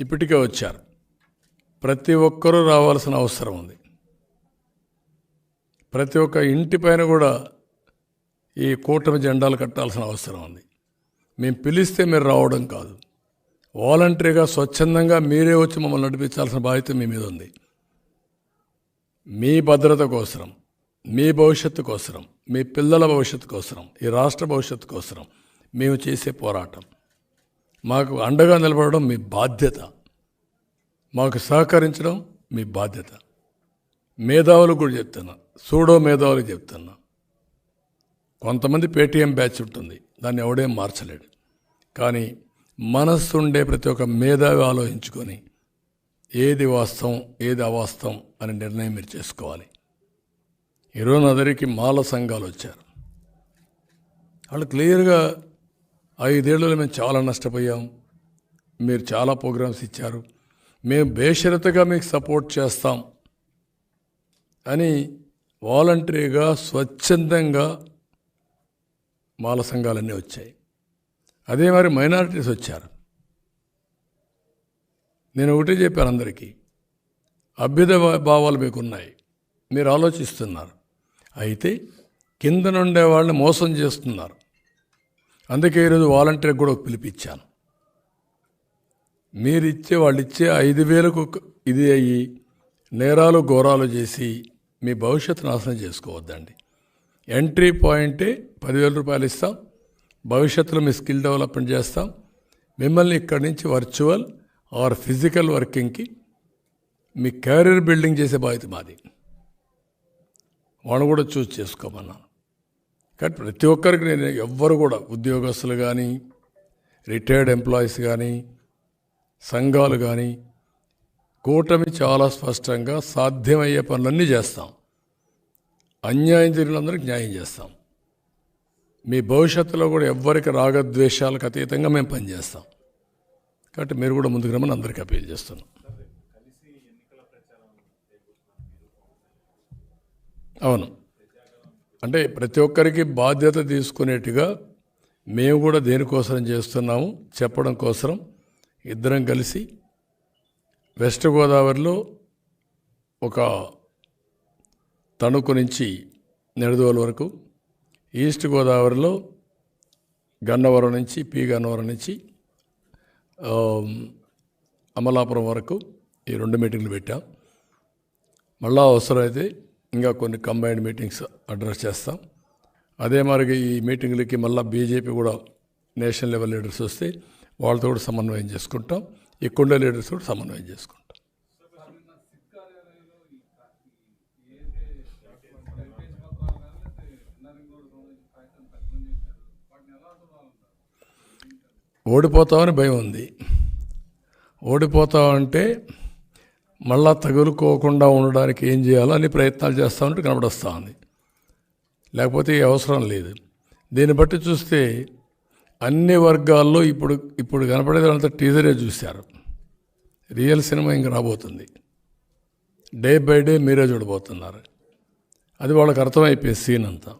ఇప్పటికే వచ్చారు. ప్రతి ఒక్కరూ రావాల్సిన అవసరం ఉంది. ప్రతి ఒక్క ఇంటి పైన కూడా ఈ కూటమి జెండాలు కట్టాల్సిన అవసరం ఉంది. మేము పిలిస్తే మీరు రావడం కాదు. వాలంటరీగా స్వచ్ఛందంగా మీరే వచ్చి మమ్మల్ని నడిపించాల్సిన బాధ్యత మీ మీద ఉంది. మీ భద్రత కోసరం మీ భవిష్యత్తు కోసరం మీ పిల్లల భవిష్యత్తు కోసరం ఈ రాష్ట్ర భవిష్యత్తు కోసరం మేము చేసే పోరాటం. మాకు అండగా నిలబడడం మీ బాధ్యత. మాకు సహకరించడం మీ బాధ్యత. మేధావులు కూడా చెప్తున్నా. సూడో మేధావులు చెప్తున్నా. కొంతమంది పేటీఎం బ్యాచ్ ఉంటుంది. దాన్ని ఎవడేం మార్చలేడు. కానీ మనస్సు ఉండే ప్రతి ఒక్క మేధావి ఆలోచించుకొని ఏది వాస్తవం ఏది అవాస్తవం అనే నిర్ణయం మీరు చేసుకోవాలి. ఈరోజు అందరికీ మాల సంఘాలు వచ్చారు. వాళ్ళు క్లియర్గా ఐదేళ్ళలో మేము చాలా నష్టపోయాం. మీరు చాలా ప్రోగ్రామ్స్ ఇచ్చారు. మేము బేషరతగా మీకు సపోర్ట్ చేస్తాం. అని వాలంటరీగా స్వచ్ఛందంగా మాల సంఘాలన్నీ వచ్చాయి. అదే మరి మైనారిటీస్ వచ్చారు. నేను ఒకటే చెప్పాను అందరికీ. అభ్యుద భావాలు మీకు ఉన్నాయి మీరు ఆలోచిస్తున్నారు. అయితే కింద నుండే వాళ్ళని మోసం చేస్తున్నారు. అందుకే ఈరోజు వాలంటీర్కి కూడా ఒక పిలిపించాను మీరు ఇచ్చే వాళ్ళు ఇచ్చే ఐదు వేలకు ఇది అయ్యి నేరాలు ఘోరాలు చేసి మీ భవిష్యత్తు నాశనం చేసుకోవద్దండి. ఎంట్రీ పాయింటే పదివేల రూపాయలు ఇస్తాం. భవిష్యత్తులో మీ స్కిల్ డెవలప్మెంట్ చేస్తాం. మిమ్మల్ని ఇక్కడి నుంచి వర్చువల్ ఆర్ ఫిజికల్ వర్కింగ్కి మీ కెరీర్ బిల్డింగ్ చేసే బాధ్యత మాది. వాళ్ళని కూడా చూస్ చేసుకోమన్నాను. కానీ ప్రతి ఒక్కరికి నేను ఎవ్వరు కూడా ఉద్యోగస్తులు కానీ రిటైర్డ్ ఎంప్లాయీస్ కానీ సంఘాలు కానీ కూటమి చాలా స్పష్టంగా సాధ్యమయ్యే పనులన్నీ చేస్తాం. అన్యాయం జరిగినందరికి న్యాయం చేస్తాం. మీ భవిష్యత్తులో కూడా ఎవ్వరికి రాగద్వేషాలకు అతీతంగా మేము పనిచేస్తాం. కాబట్టి మీరు కూడా ముందుకు రమ్మని అందరికీ అప్పీల్ చేస్తున్నాం. అవును. అంటే ప్రతి ఒక్కరికి బాధ్యత తీసుకునేట్టుగా మేము కూడా దేనికోసం చేస్తున్నాము చెప్పడం కోసం ఇద్దరం కలిసి వెస్ట్ గోదావరిలో ఒక తణుకు నుంచి నెడదోలు వరకు ఈస్ట్ గోదావరిలో గన్నవరం నుంచి పి గన్నవరం నుంచి అమలాపురం వరకు ఈ రెండు మీటింగ్లు పెట్టాం. మళ్ళా అవసరమైతే ఇంకా కొన్ని కంబైన్డ్ మీటింగ్స్ అడ్రస్ చేస్తాం. అదే మరి ఈ మీటింగ్లకి మళ్ళీ బీజేపీ కూడా నేషనల్ లెవెల్ లీడర్స్ వస్తే వాళ్ళతో కూడా సమన్వయం చేసుకుంటాం. ఇక్కడ లీడర్స్ కూడా సమన్వయం చేసుకుంటాం. ఓడిపోతామని భయం ఉంది. ఓడిపోతామంటే మళ్ళా తగులుకోకుండా ఉండడానికి ఏం చేయాలో అని ప్రయత్నాలు చేస్తామంటే కనబడొస్తూ ఉంది. లేకపోతే అవసరం లేదు. దీన్ని బట్టి చూస్తే అన్ని వర్గాల్లో ఇప్పుడు ఇప్పుడు కనపడేదంతా టీజరే చూశారు. రియల్ సినిమా ఇంక రాబోతుంది. డే బై డే మీరే చూడబోతున్నారు. అది వాళ్ళకి అర్థమైపోయే సీన్ అంతా.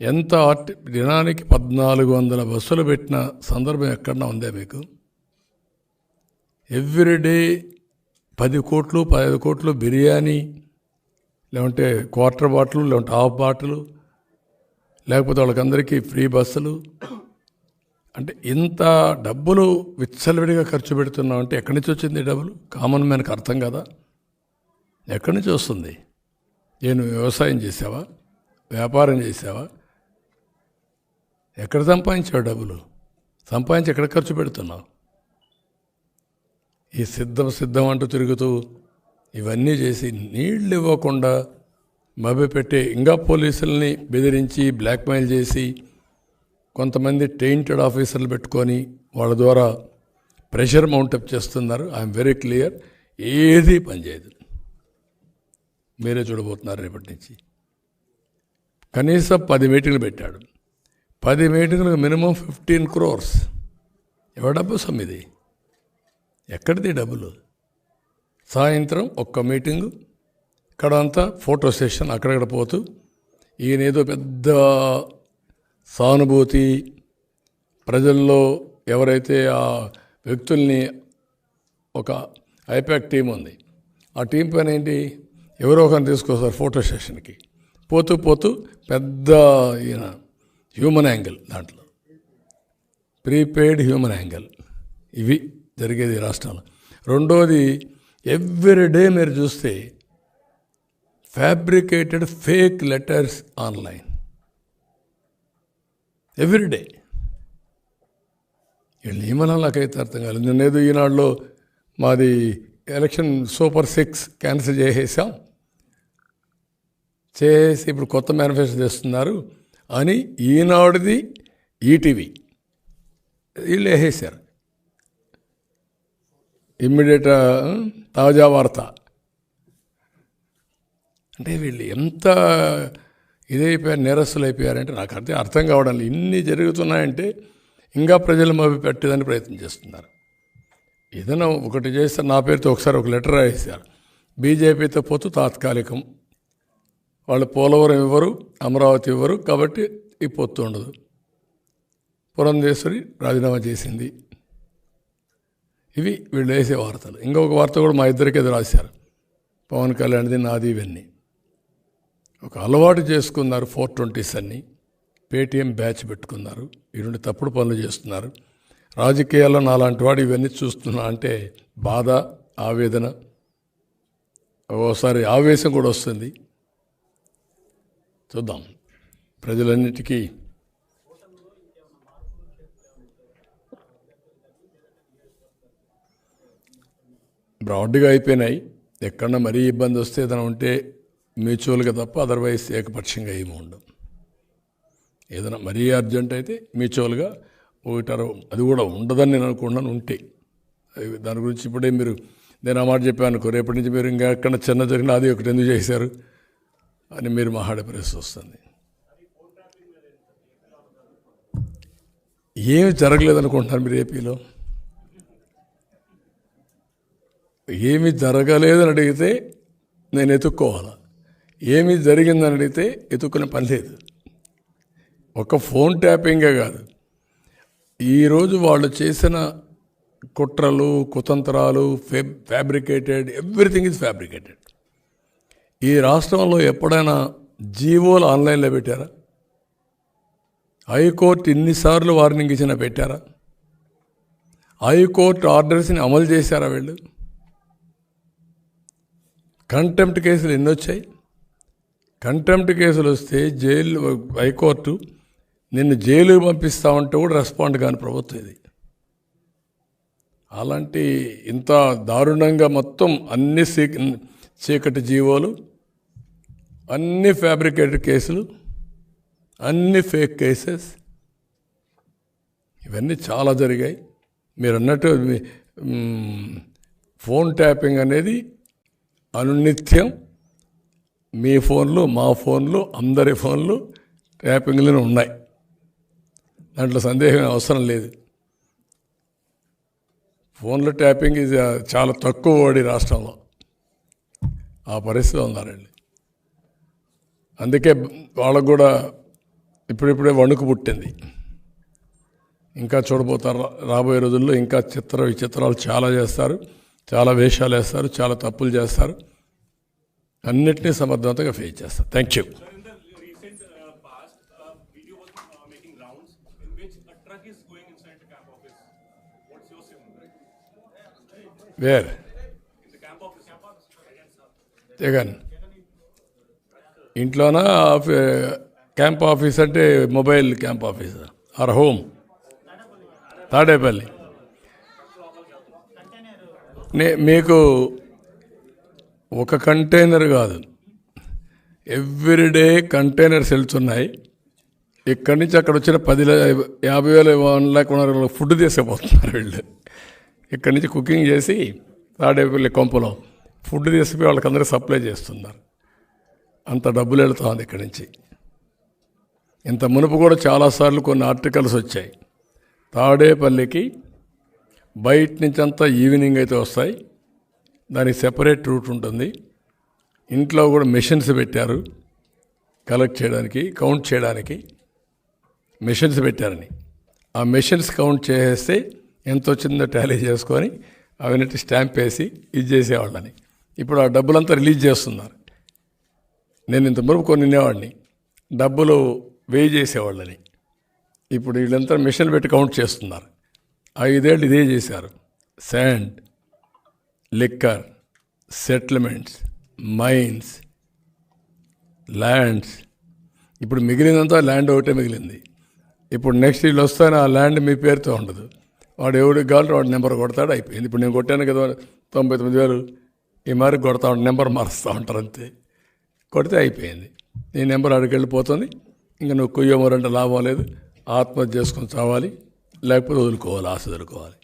ఎంత ఆర్టి దినానికి పద్నాలుగు వందల బస్సులు పెట్టిన సందర్భం ఎక్కడన్నా ఉందే మీకు? ఎవ్రీడే పది కోట్లు పదహైదు కోట్లు బిర్యానీ లేకుంటే క్వార్టర్ బాటిల్ లేకుంటే హాఫ్ బాటిల్ లేకపోతే వాళ్ళకందరికీ ఫ్రీ బస్సులు. అంటే ఇంత డబ్బులు విచ్చలవిడిగా ఖర్చు పెడుతున్నాం అంటే ఎక్కడి నుంచి వచ్చింది డబ్బులు? కామన్ మ్యాన్కి అర్థం కదా. ఎక్కడి నుంచి వస్తుంది? నేను వ్యవసాయం చేసావా వ్యాపారం చేసావా ఎక్కడ సంపాదించావు డబ్బులు? సంపాదించి ఎక్కడ ఖర్చు పెడుతున్నావు? ఈ సిద్ధం సిద్ధం అంటూ తిరుగుతూ ఇవన్నీ చేసి నీళ్ళు ఇవ్వకుండా మభ్యపెట్టే ఇంకా పోలీసుల్ని బెదిరించి బ్లాక్మెయిల్ చేసి కొంతమంది టెయింటెడ్ ఆఫీసర్లు పెట్టుకొని వాళ్ళ ద్వారా ప్రెషర్ మౌంటప్ చేస్తున్నారు. I'm very clear. ఏది పనిచేయదు మీరే చూడబోతున్నారు రేపటి నుంచి. కనీసం పది మీటింగ్లు పెట్టాడు. పది మీటింగ్లకు మినిమం ఫిఫ్టీన్ క్రోర్స్ ఎవరి డబ్బు సొమ్మిది? ఎక్కడిది డబ్బులు? సాయంత్రం ఒక్క మీటింగు. ఇక్కడ అంతా ఫోటో సెషన్ అక్కడక్కడ పోతూ ఈయన ఏదో పెద్ద సానుభూతి ప్రజల్లో ఎవరైతే ఆ వ్యక్తుల్ని ఒక ఐపాక్ టీం ఉంది. ఆ టీం పైన ఏంటి? ఎవరో ఒకరిని తీసుకొస్తారు ఫోటో సెషన్కి. పోతూ పోతూ పెద్ద ఈయన హ్యూమన్ యాంగిల్ దాంట్లో. Prepaid human angle. ఇవి. జరిగేది ఈ రాష్ట్రంలో. రెండోది ఎవ్రీ డే మీరు చూస్తే fabricated fake letters online every day వీళ్ళు ఏమన్నా నాకైతే అర్థం కాలేదు. నేనేదో ఈనాడులో మాది ఎలక్షన్ సూపర్ సిక్స్ క్యాన్సిల్ చేసేసాం. చేసి ఇప్పుడు కొత్త మేనిఫెస్టో చేస్తున్నారు అని ఈనాడుది ఈటీవీ. వీళ్ళు వేసేసారు ఇమ్మీడియట్ తాజా వార్త. అంటే వీళ్ళు ఎంత ఇదైపోయారు నేరస్తులు అయిపోయారంటే నాకు అర్థం అర్థం కావడం లేదు. ఇన్ని జరుగుతున్నాయంటే ఇంకా ప్రజలు మభి పెట్టేదని ప్రయత్నం చేస్తున్నారు. ఏదైనా ఒకటి చేస్తే నా పేరుతో ఒకసారి ఒక లెటర్ రాసేశారు. బీజేపీతో పొత్తు తాత్కాలికం. వాళ్ళు పోలవరం ఇవ్వరు అమరావతి ఇవ్వరు కాబట్టి ఈ పొత్తు ఉండదు. పురంధేశ్వరి రాజీనామా చేసింది. ఇవి వీళ్ళు వేసే వార్తలు. ఇంకొక వార్త కూడా మా ఇద్దరికి ఎదురు రాశారు. పవన్ కళ్యాణ్ది నాది ఇవన్నీ. ఒక అలవాటు చేసుకున్నారు ఫోర్ ట్వంటీస్ అన్ని. పేటీఎం బ్యాచ్ పెట్టుకున్నారు. ఈ రెండు తప్పుడు పనులు చేస్తున్నారు. రాజకీయాల్లో నాలాంటి వాడు ఇవన్నీ చూస్తున్నా అంటే బాధ ఆవేదన ఓసారి ఆవేశం కూడా వస్తుంది. చూద్దాం. ప్రజలన్నిటికీ బ్రాడ్గా అయిపోయినాయి. ఎక్కడన్నా మరీ ఇబ్బంది వస్తే ఏదైనా ఉంటే మ్యూచువల్గా తప్ప అదర్వైజ్ ఏకపక్షంగా ఏమి ఉండవు. ఏదైనా మరీ అర్జెంట్ అయితే మ్యూచువల్గా ఒకటారు అది కూడా ఉండదని నేను అనుకున్నాను ఉంటే. దాని గురించి ఇప్పుడే మీరు నేను ఆ మాట చెప్పాను అనుకో రేపటి నుంచి మీరు ఇంకా ఎక్కడ చిన్న జరిగిన అది ఒకటి ఎందుకు చేశారు అని మీరు మాట్లాడే పరిస్థితి వస్తుంది. ఏమి జరగలేదు అనుకుంటున్నారు మీరు ఏపీలో? ఏమి జరగలేదని అడిగితే నేను ఎత్తుక్కోవాలి? ఏమి జరిగిందని అడిగితే ఎత్తుక్కునే పని లేదు. ఒక ఫోన్ ట్యాపింగే కాదు. ఈరోజు వాళ్ళు చేసిన కుట్రలు కుతంత్రాలు ఫే ఫ్యాబ్రికేటెడ్ ఎవ్రీథింగ్ ఇస్ ఫ్యాబ్రికేటెడ్. ఈ రాష్ట్రంలో ఎప్పుడైనా జీవోలు ఆన్లైన్లో పెట్టారా? హైకోర్టు ఇన్నిసార్లు వార్నింగ్ ఇచ్చినా పెట్టారా? హైకోర్టు ఆర్డర్స్ని అమలు చేశారా వీళ్ళు? కంటెంప్ట్ కేసులు ఎన్ని వచ్చాయి కంటెంప్ట్ కేసులు వస్తే జైలు హైకోర్టు నిన్ను జైలుకి పంపిస్తామంటే కూడా రెస్పాండ్ కాని ప్రభుత్వం ఇది. అలాంటి ఇంత దారుణంగా మొత్తం అన్ని చీకటి జీవోలు అన్ని ఫ్యాబ్రికేటెడ్ కేసులు అన్ని ఫేక్ కేసెస్ ఇవన్నీ చాలా జరిగాయి. మీరు అన్నట్టు ఫోన్ ట్యాపింగ్ అనేది అనునిత్యం మీ ఫోన్లు మా ఫోన్లు అందరి ఫోన్లు ట్యాపింగ్లోనే ఉన్నాయి. దాంట్లో సందేహం అవసరం లేదు. ఫోన్ల ట్యాపింగ్ ఇది చాలా తక్కువ వాడి రాష్ట్రంలో. ఆ పరిస్థితి ఉన్నారండి అందుకే వాళ్ళకు కూడా ఇప్పుడిప్పుడే వణుకు పుట్టింది. ఇంకా చూడబోతారు రా- రాబోయే రోజుల్లో ఇంకా చిత్ర విచిత్రాలు చాలా చేస్తారు. చాలా వేషాలు వేస్తారు చాలా తప్పులు చేస్తారు అన్నిటినీ సమర్థవంతంగా ఫేస్ చేస్తారు thank you Sir, in the recent uh, past, a video was uh, making rounds in which a truck is going inside the camp office. What's your say on that? Where In the camp office. Camp office. Again, sir. Jagan ఇంట్లోనా ఆఫీ camp office అంటే mobile camp office or home Tadepalli నే మీకు ఒక container కాదు. Everyday containers వెళ్తున్నాయి. ఇక్కడి నుంచి అక్కడ వచ్చిన పది యాభై వేల వన్ లాక్ వన్ ఫుడ్ తీసుకుపోతున్నారు వీళ్ళు. ఇక్కడి నుంచి కుకింగ్ చేసి తాడేపల్లి కొంపలో ఫుడ్ తీసుకుపోయి వాళ్ళకి సప్లై చేస్తున్నారు. అంత డబ్బులు వెళుతుంది ఇక్కడి నుంచి. ఇంత మునుపు కూడా చాలాసార్లు కొన్ని ఆర్టికల్స్ వచ్చాయి. తాడేపల్లికి బయట నుంచి అంతా ఈవినింగ్ అయితే వస్తాయి. దానికి సెపరేట్ రూట్ ఉంటుంది. ఇంట్లో కూడా మెషిన్స్ పెట్టారు. కలెక్ట్ చేయడానికి కౌంట్ చేయడానికి మెషిన్స్ పెట్టారని. ఆ మెషిన్స్ కౌంట్ చేసేస్తే ఎంత వచ్చిందో టాలీ చేసుకొని అవన్నీ స్టాంప్ వేసి ఇది చేసేవాళ్ళని. ఇప్పుడు ఆ డబ్బులంతా రిలీజ్ చేస్తున్నారు. నేను ఇంత మురుపు కొన్ని వినేవాడిని డబ్బులు వేయి చేసేవాళ్ళని. ఇప్పుడు వీళ్ళంతా మిషన్ పెట్టి కౌంట్ చేస్తున్నారు. ఐదేళ్ళు ఇదే చేశారు. Sand liquor settlements mines lands. ఇప్పుడు మిగిలినంతా ల్యాండ్ ఒకటే మిగిలింది. ఇప్పుడు నెక్స్ట్ వీళ్ళు వస్తాను ఆ ల్యాండ్ మీ పేరుతో ఉండదు. వాడు ఎవడికి కావాలంటే వాడు నెంబర్ కొడతాడు అయిపోయింది. ఇప్పుడు నేను కొట్టాను కదా తొంభై తొమ్మిది వేలు. ఈ మరి కొడతా ఉంటా నెంబర్ మారుస్తూ ఉంటారు అంతే. కొడితే అయిపోయింది. నీ నెంబర్ అడిగి వెళ్ళిపోతుంది. ఇంకా నువ్వు కొయ్యమరంటే లాభం లేదు. ఆత్మహత్య చేసుకొని చావాలి. లేకపోతే వదులుకోవాలి ఆశ వదులుకోవాలి.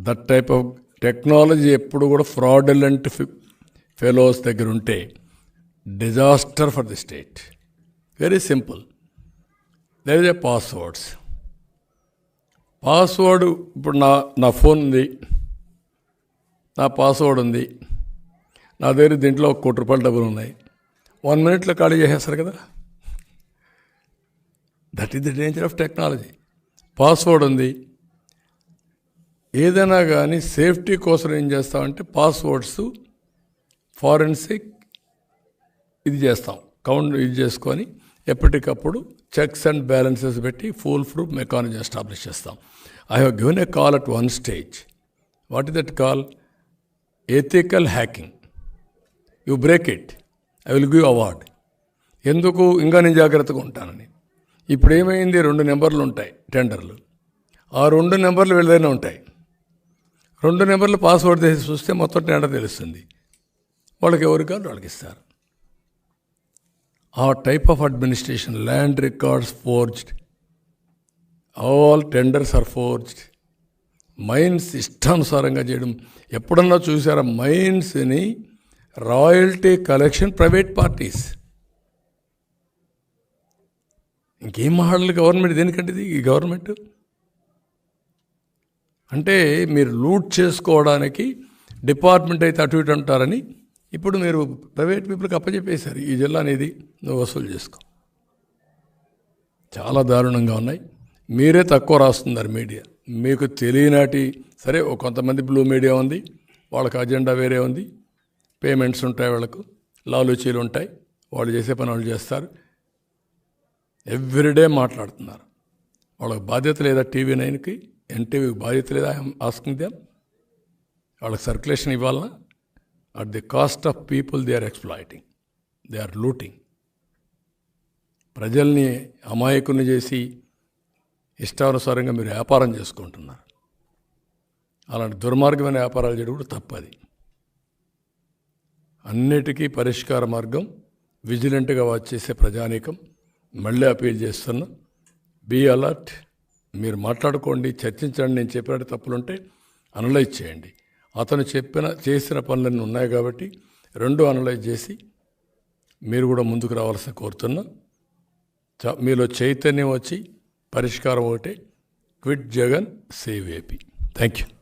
దట్ టైప్ ఆఫ్ టెక్నాలజీ ఎప్పుడు కూడా ఫ్రాడులెంట్ ఫెలోస్ దగ్గర ఉంటే disaster for the state very simple there is a passwords password ఇప్పుడు నా నా ఫోన్ ఉంది. నా పాస్వర్డ్ ఉంది. నా దగ్గర దీంట్లో ఒక కోటి రూపాయలు డబ్బులు ఉన్నాయి. వన్ మినిట్లో ఖాళీ చేసేస్తారు కదా? That is the danger of technology password ఉంది. ఏదైనా కానీ సేఫ్టీ కోసం ఏం చేస్తామంటే పాస్వర్డ్స్ ఫారెన్సిక్ ఇది చేస్తాం. కౌంట్ ఇది చేసుకొని ఎప్పటికప్పుడు చెక్స్ అండ్ బ్యాలెన్సెస్ పెట్టి ఫుల్ ప్రూఫ్ మెకానిజం ఎస్టాబ్లిష్ చేస్తాం. I have given a call at one stage. What is that call? Ethical hacking. You break it. I will give award. ఎందుకు? ఇంకా నేను జాగ్రత్తగా ఉంటానని. ఇప్పుడు ఏమైంది రెండు నెంబర్లు ఉంటాయి టెండర్లు. ఆ రెండు నెంబర్లు వీళ్ళదైనా ఉంటాయి. రెండు నెంబర్లు పాస్వర్డ్ చేసి చూస్తే మొత్తం టెండర్ తెలుస్తుంది. వాళ్ళకి ఎవరికి కాదు వాళ్ళకి ఇస్తారు. ఆ type of administration land records forged. All tenders are forged. Mines ఇష్టానుసారంగా చేయడం. ఎప్పుడన్నా చూసారా? మైన్స్ని రాయల్టీ కలెక్షన్ ప్రైవేట్ పార్టీస్. ఇంకేం మాట్లాడాలి గవర్నమెంట్? దేనికంటే ఇది ఈ గవర్నమెంట్? అంటే మీరు లూట్ చేసుకోవడానికి డిపార్ట్మెంట్ అయితే అటు ఇటు అంటారని ఇప్పుడు మీరు ప్రైవేట్ పీపుల్కి అప్పచెప్పేశారు ఈ జిల్లా అనేది నువ్వు వసూలు చేసుకో. చాలా దారుణంగా ఉన్నాయి. మీరే తక్కువ రాస్తున్నారు మీడియా. మీకు తెలియనాటి సరే కొంతమంది బ్లూ మీడియా ఉంది వాళ్ళకి అజెండా వేరే ఉంది. పేమెంట్స్ ఉంటాయి వాళ్ళకు లాలూచీలు ఉంటాయి. వాళ్ళు చేసే పని వాళ్ళు చేస్తారు. ఎవ్రీడే మాట్లాడుతున్నారు. వాళ్ళకి బాధ్యత లేదా టీవీ నైన్కి ఎన్టీవీకి బాధ్యత లేదా ఆస్కింగ్ దెమ్ వాళ్ళకి సర్క్యులేషన్ ఇవ్వాలన్నా at the cost of people they are exploiting they are looting ప్రజల్ని అమాయకుని చేసి ఇష్టానుసారంగా మీరు వ్యాపారం చేసుకుంటున్నారు. అలాంటి దుర్మార్గమైన వ్యాపారాలు చేయడం కూడా తప్పది. అన్నిటికీ పరిష్కార మార్గం విజిలెంట్గా వాచ్ చేసే ప్రజానీకం. మళ్ళీ అపీల్ చేస్తున్నా బీ అలర్ట్. మీరు మాట్లాడుకోండి చర్చించండి నేను చెప్పినట్టు తప్పులుంటే అనలైజ్ చేయండి. అతను చెప్పిన చేసిన పనులన్నీ ఉన్నాయి కాబట్టి రెండు అనలైజ్ చేసి మీరు కూడా ముందుకు రావాల్సిన కోరుతున్నా. చ- మీలో చైతన్యం వచ్చి పరిష్కారం ఒకటే. Quit Jagan save AP. Thank you.